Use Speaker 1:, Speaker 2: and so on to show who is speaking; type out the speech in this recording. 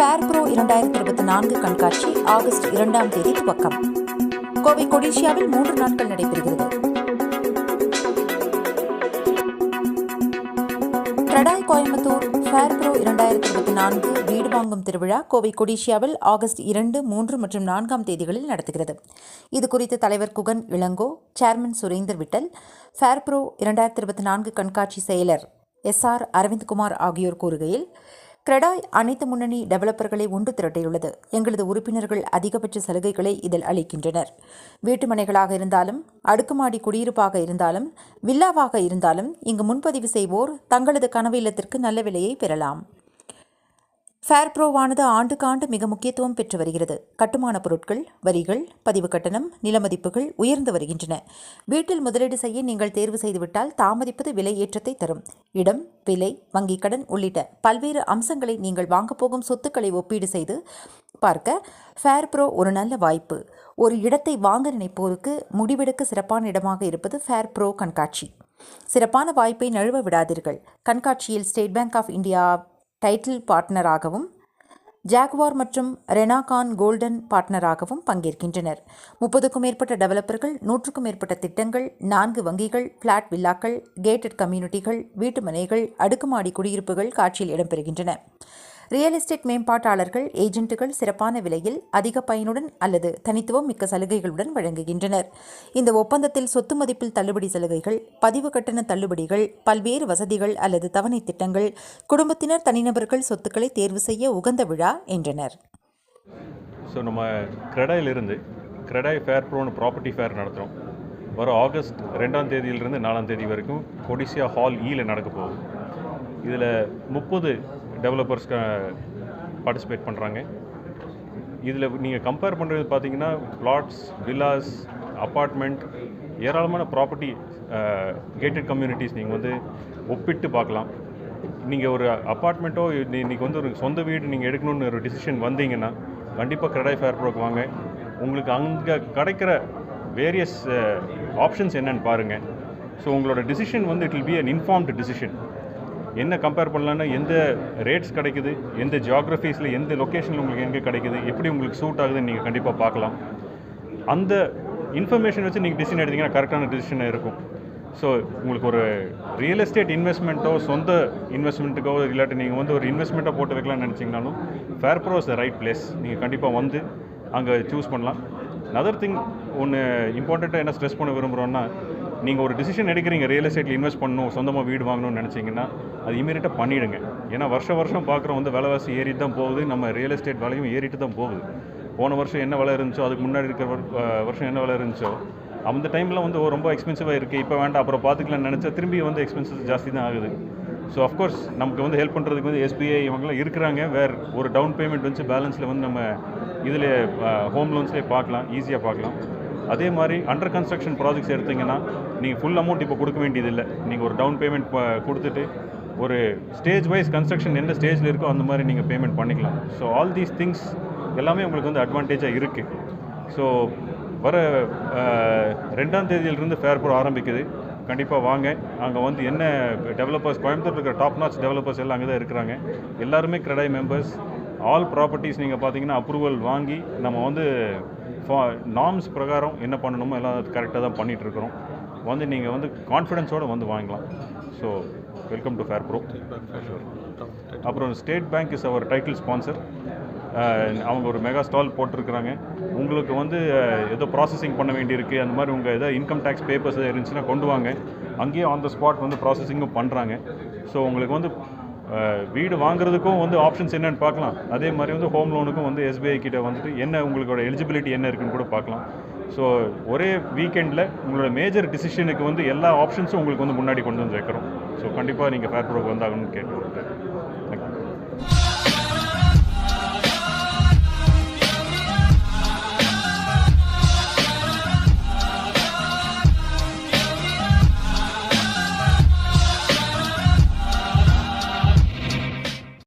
Speaker 1: Fair pro இரண்டாயிரத்தி இருபத்தி நான்கு கண்காட்சி ஆகஸ்ட் இரண்டாம் தேதி துவக்கம். கோவை கொடிஷியாவில் மூன்று நாட்கள் நடைபெறுகிறது. டடாய் கோயம்புத்தூர் ஃபேர் ப்ரோ இரண்டாயிரத்தி இருபத்தி நான்கு வீடு வாங்கும் திருவிழா கோவை கொடிஷியாவில் ஆகஸ்ட் இரண்டு மூன்று மற்றும் நான்காம் தேதிகளில் நடத்துகிறது. இது குறித்து தலைவர் Guhan Ilango chairman Surender Vittal fair pro இரண்டாயிரத்தி இருபத்தி நான்கு கண்காட்சி செயலர் எஸ் ஆர் அரவிந்த்குமார் ஆகியோர் கூறுகையில் கிரெடாய் அனைத்து முன்னணி டெவலப்பர்களை ஒன்று திரட்டியுள்ளது. எங்களது உறுப்பினர்கள் அதிகபட்ச சலுகைகளை இதில் அளிக்கின்றனர். வீட்டுமனைகளாக இருந்தாலும் அடுக்குமாடி குடியிருப்பாக இருந்தாலும் வில்லாவாக இருந்தாலும் இங்கு முன்பதிவு செய்வோர் தங்களது கனவு இல்லத்திற்கு நல்ல விலையை பெறலாம். ஃபேர் ப்ரோவானது ஆண்டுக்காண்டு மிக முக்கியத்துவம் பெற்று வருகிறது. கட்டுமான பொருட்கள் வரிகள் பதிவு கட்டணம் நிலமதிப்புகள் உயர்ந்து வருகின்றன. வீட்டில் முதலீடு செய்ய நீங்கள் தேர்வு செய்துவிட்டால் தாமதிப்பது விலை ஏற்றத்தை தரும். இடம் விலை வங்கிக் கடன் உள்ளிட்ட பல்வேறு அம்சங்களை நீங்கள் வாங்கப் போகும் சொத்துக்களை ஒப்பீடு செய்து பார்க்க ஃபேர் ப்ரோ ஒரு நல்ல வாய்ப்பு. ஒரு இடத்தை வாங்க நினைப்போருக்கு முடிவெடுக்க சிறப்பான இடமாக இருப்பது ஃபேர் ப்ரோ கண்காட்சி. சிறப்பான வாய்ப்பை நழுவ விடாதீர்கள். கண்காட்சியில் State Bank of India title பார்ட்னராகவும் Jaguar மற்றும் ரெனாகான் கோல்டன் பார்ட்னராகவும் பங்கேற்கின்றனர். முப்பதுக்கும் மேற்பட்ட டெவலப்பர்கள் நூற்றுக்கும் மேற்பட்ட திட்டங்கள் நான்கு வங்கிகள் பிளாட் வில்லாக்கள் கேட்டட் கம்யூனிட்டிகள் வீட்டுமனைகள் அடுக்குமாடி குடியிருப்புகள் காட்சியில் இடம்பெறுகின்றன. ரியல் எஸ்டேட் மேம்பாட்டாளர்கள் ஏஜென்ட்டுகள் சிறப்பான விலையில் அதிக பயனுடன் அல்லது தனித்துவம் மிக்க சலுகைகளுடன் வழங்குகின்றனர். இந்த ஒப்பந்தத்தில் சொத்து மதிப்பில் தள்ளுபடி சலுகைகள் பதிவு கட்டண தள்ளுபடிகள் பல்வேறு வசதிகள் அல்லது தவணை திட்டங்கள் குடும்பத்தினர் தனிநபர்கள் சொத்துக்களை தேர்வு செய்ய உகந்த விழா என்றனர்.
Speaker 2: ஸோ நம்ம கிரெடாயிலிருந்து கிரெடாய் ஃபேர் ப்ரோன்னு ப்ராப்பர்ட்டி ஃபேர் நடத்துகிறோம் வர ஆகஸ்ட் ரெண்டாம் தேதியிலிருந்து நாலாம் தேதி வரைக்கும் கொடிசியா ஹால் e ஈயில் நடக்க போகுது. இதில் முப்பது டெவலப்பர்ஸ் பார்ட்டிசிபேட் பண்ணுறாங்க இதில் நீங்கள் கம்பேர் பண்ணுறது பார்த்தீங்கன்னா பிளாட்ஸ் வில்லாஸ் அப்பார்ட்மெண்ட் ஏராளமான ப்ராப்பர்ட்டி கேட்டட் கம்யூனிட்டிஸ் நீங்கள் வந்து ஒப்பிட்டு பார்க்கலாம். நீங்கள் ஒரு அப்பார்ட்மெண்ட்டோ இன்றைக்கி வந்து ஒரு சொந்த வீடு நீங்கள் எடுக்கணும்னு ஒரு டிசிஷன் வந்தீங்கன்னா கண்டிப்பாக கிரடாய் ஃபேர் ப்ரோக்கு வாங்க. உங்களுக்கு அங்கே கிடைக்கிற வேரியஸ் ஆப்ஷன்ஸ் என்னென்னு பாருங்கள் ஸோ உங்களோட டிசிஷன் வந்து it will be an informed decision என்ன கம்பேர் பண்ணலான்னா எந்த ரேட்ஸ் கிடைக்குது எந்த ஜியாகிரஃபீஸில் எந்த லொக்கேஷனில் உங்களுக்கு எங்கே கிடைக்குது எப்படி உங்களுக்கு சூட் ஆகுதுன்னு நீங்கள் கண்டிப்பாக பார்க்கலாம். அந்த இன்ஃபர்மேஷன் வச்சு நீங்கள் டிசிஷன் எடுத்தீங்கன்னா கரெக்டான டிசிஷனாக இருக்கும். ஸோ உங்களுக்கு ஒரு ரியல் எஸ்டேட் இன்வெஸ்ட்மெண்ட்டோ சொந்த இன்வெஸ்ட்மெண்ட்டுக்கோ இல்லாட்டி நீங்கள் வந்து ஒரு இன்வெஸ்ட்மெண்ட்டை போட்டு வைக்கலாம்னு நினச்சிங்கனாலும் fair pro the right place நீங்கள் கண்டிப்பாக வந்து அங்கே சூஸ் பண்ணலாம். அதர் திங் ஒன்று இம்பார்ட்டண்ட்டாக என்ன ஸ்ட்ரெஸ் பண்ண விரும்புகிறோன்னா நீங்கள் ஒரு டிசிஷன் எடுக்கிறீங்க ரியல் எஸ்டேட்டில் இன்வெஸ்ட் பண்ணணும் சொந்தமாக வீடு வாங்கணும்னு நினச்சிங்கன்னா அது இமீடியட்டாக பண்ணிவிடுங்க ஏன்னா வருஷம் வருஷம் பார்க்குறோம் வந்து விலைவாசி ஏறிட்டு தான் போகுது நம்ம ரியல் எஸ்டேட் விலையும் ஏறிட்டு தான் போகுது. போன வருஷம் என்ன விலை இருந்துச்சோ அதுக்கு முன்னாடி இருக்கிற வருஷம் என்ன விலை இருந்துச்சோ அந்த டைமில் வந்து ரொம்ப எக்ஸ்பென்சிவாக இருக்குது இப்போ வேண்டாம் அப்புறம் பார்த்துக்கலாம்னு நினச்சா திரும்பி வந்து எக்ஸ்பென்சஸ் ஜாஸ்தி தான் ஆகுது. ஸோ அஃப்கோர்ஸ் நமக்கு வந்து ஹெல்ப் பண்ணுறதுக்கு வந்து எஸ்பிஐ இவங்கெல்லாம் இருக்கிறாங்க வேறு ஒரு டவுன் பேமெண்ட் வந்து பேலன்ஸில் வந்து நம்ம இதில் ஹோம் லோன்ஸ்லேயே பார்க்கலாம் ஈஸியாக பார்க்கலாம். அதே மாதிரி அண்டர் கன்ஸ்ட்ரக்ஷன் ப்ராஜெக்ட்ஸ் எடுத்திங்கன்னா நீங்கள் ஃபுல் அமௌண்ட் இப்போ கொடுக்க வேண்டியதில்லை. நீங்கள் ஒரு டவுன் பேமெண்ட் கொடுத்துட்டு ஒரு ஸ்டேஜ் வைஸ் கன்ஸ்ட்ரக்ஷன் எந்த ஸ்டேஜில் இருக்கோ அந்த மாதிரி நீங்கள் பேமெண்ட் பண்ணிக்கலாம். ஸோ ஆல் தீஸ் திங்ஸ் எல்லாமே உங்களுக்கு வந்து அட்வான்டேஜாக இருக்குது ஸோ வர ரெண்டாம் தேதியிலிருந்து ஃபேர் ப்ரோ ஆரம்பிக்குது. கண்டிப்பாக வாங்க. அங்கே வந்து என்ன டெவலப்பர்ஸ் கோயம்புத்தூர் இருக்கிற டாப் நாச் டெவலப்பர்ஸ் எல்லாம் அங்கே தான் இருக்கிறாங்க. எல்லாருமே கிரெடாய் மெம்பர்ஸ் ஆல் ப்ராப்பர்ட்டிஸ் நீங்கள் பார்த்தீங்கன்னா அப்ரூவல் வாங்கி நம்ம வந்து நார்ம்ஸ் பிரகாரம் என்ன பண்ணணுமோ எல்லாம் கரெக்டாக தான் பண்ணிகிட்ருக்குறோம் வந்து நீங்கள் வந்து கான்ஃபிடென்ஸோடு வந்து வாங்கலாம் so welcome to fair pro அப்புறம் State Bank is our title sponsor அவங்க ஒரு மெகா ஸ்டால் போட்டிருக்கிறாங்க. உங்களுக்கு வந்து ஏதோ ப்ராசஸிங் பண்ண வேண்டியிருக்கு. அந்த மாதிரி உங்கள் ஏதோ இன்கம் டேக்ஸ் பேப்பர்ஸ் இருந்துச்சுன்னா கொண்டு வாங்க. அங்கேயே ஆன் த ஸ்பாட் வந்து ப்ராசஸிங்கும் பண்ணுறாங்க ஸோ உங்களுக்கு வந்து வீடு வாங்குறதுக்கும் வந்து ஆப்ஷன்ஸ் என்னென்னு பார்க்கலாம். அதே மாதிரி வந்து ஹோம் லோனுக்கும் வந்து எஸ்பிஐ கிட்ட வந்துட்டு என்ன உங்களோட எலிஜிபிலிட்டி என்ன இருக்குன்னு கூட பார்க்கலாம். ஸோ ஒரே வீக்கெண்டில் உங்களோட மேஜர் டிசிஷனுக்கு வந்து எல்லா ஆப்ஷன்ஸும் உங்களுக்கு வந்து முன்னாடி கொண்டு வந்து வைக்கிறோம். ஸோ கண்டிப்பாக நீங்கள் ஃபேர் ப்ரோக்கு வந்தாகணும்னு கேட்டு